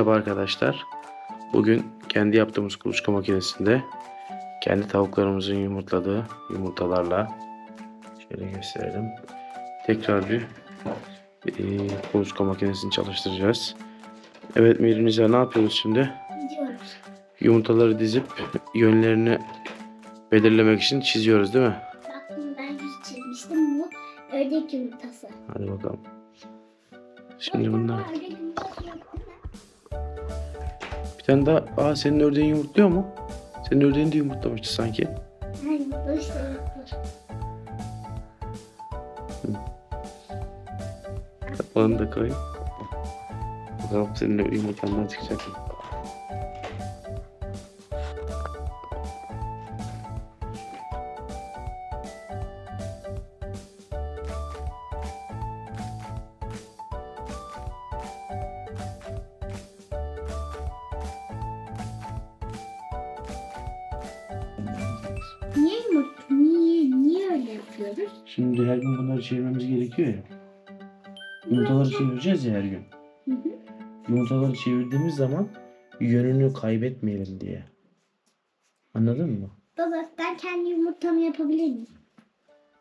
Merhaba arkadaşlar. Bugün kendi yaptığımız kuluçka makinesinde kendi tavuklarımızın yumurtladığı yumurtalarla şöyle gösterelim. Tekrar bir e, kuluçka makinesini çalıştıracağız. Evet Mirinize ne yapıyoruz şimdi? Gidiyoruz. Yumurtaları dizip yönlerini belirlemek için çiziyoruz değil mi? Bak bunu ben yüz çizmiştim. Bu ördek yumurtası. Hadi bakalım. Şimdi bunlar. Tane daha. Aa senin ördeğin yumurtluyor mu? Senin ördeğin de yumurtlamıştı sanki. İşte yoktur. Onu da koy. Bakalım senin de yumurtandan çıkacak mı? Yapıyoruz? Şimdi her gün bunları çevirmemiz gerekiyor ya. Yumurtaları çevireceğiz ya her gün. Hı hı. Yumurtaları çevirdiğimiz zaman yönünü kaybetmeyelim diye. Anladın mı? Baba ben kendi yumurtamı yapabilir miyim?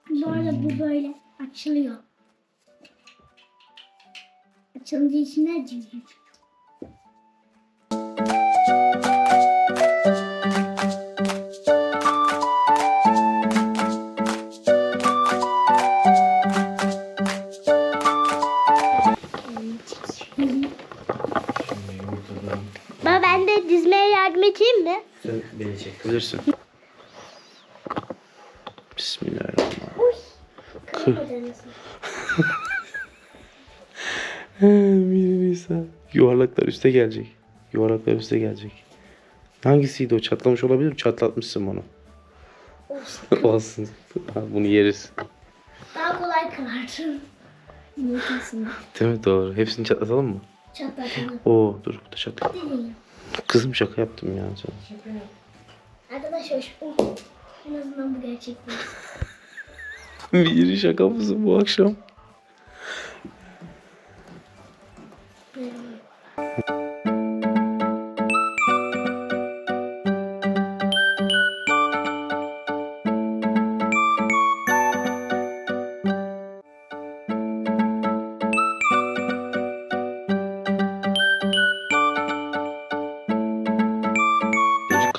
Bu arada bu böyle açılıyor. Açılınca içine civciv. Yardım edeyim mi? sen beni çekebilirsin. Bismillahirrahmanirrahim. Uy. Kı- Nisa. Yuvarlaklar üste gelecek. Yuvarlaklar üste gelecek. Hangisiydi o? Çatlamış olabilir mi? Çatlatmışsın bunu. Olsun. Ha, bunu yeriz. Daha kolay kırarsın. Değil mi? Doğru. Hepsini çatlatalım mı? çatlatalım. Oo dur bu da çatlak. Kızım şaka yaptım ya sana. Arkadaşlar şu oh, en azından bu gerçek değil. Bir şaka mısın bu akşam?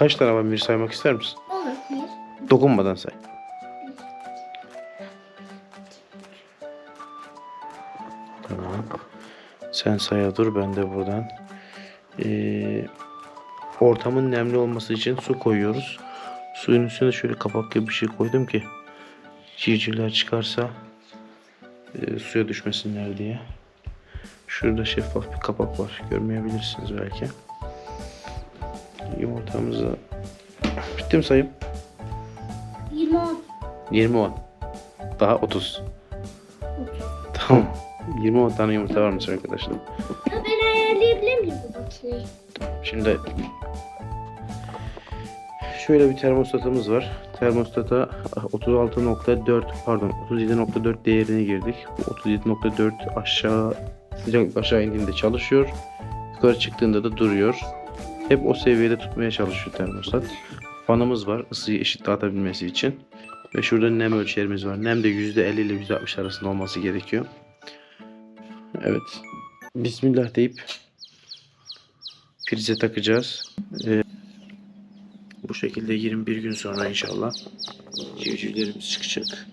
Kaç tane var bir saymak ister misin? Olur bir. Dokunmadan say. Tamam. Sen saya dur ben de buradan. Ee, ortamın nemli olması için su koyuyoruz. Suyun üstüne şöyle kapak gibi bir şey koydum ki civcivler çıkarsa e, suya düşmesinler diye. Şurada şeffaf bir kapak var. Görmeyebilirsiniz belki. Yumurtamızı bitti mi sayım? Limon. 20 on. Daha 30. Tamam. 20 on tane yumurta varmış arkadaşlar. Ya ben ayarlayabilir miyim bu makineyi? Şimdi şöyle bir termostatımız var. Termostata 36.4 pardon 37.4 değerini girdik. Bu 37.4 aşağı sıcaklık aşağı indiğinde çalışıyor. Yukarı çıktığında da duruyor. Hep o seviyede tutmaya çalışıyor termostat. Fanımız var ısıyı eşit dağıtabilmesi için. Ve şurada nem ölçerimiz var. Nem de %50 ile %60 arasında olması gerekiyor. Evet. Bismillah deyip prize takacağız. Ee, bu şekilde 21 gün sonra inşallah civcivlerimiz çıkacak.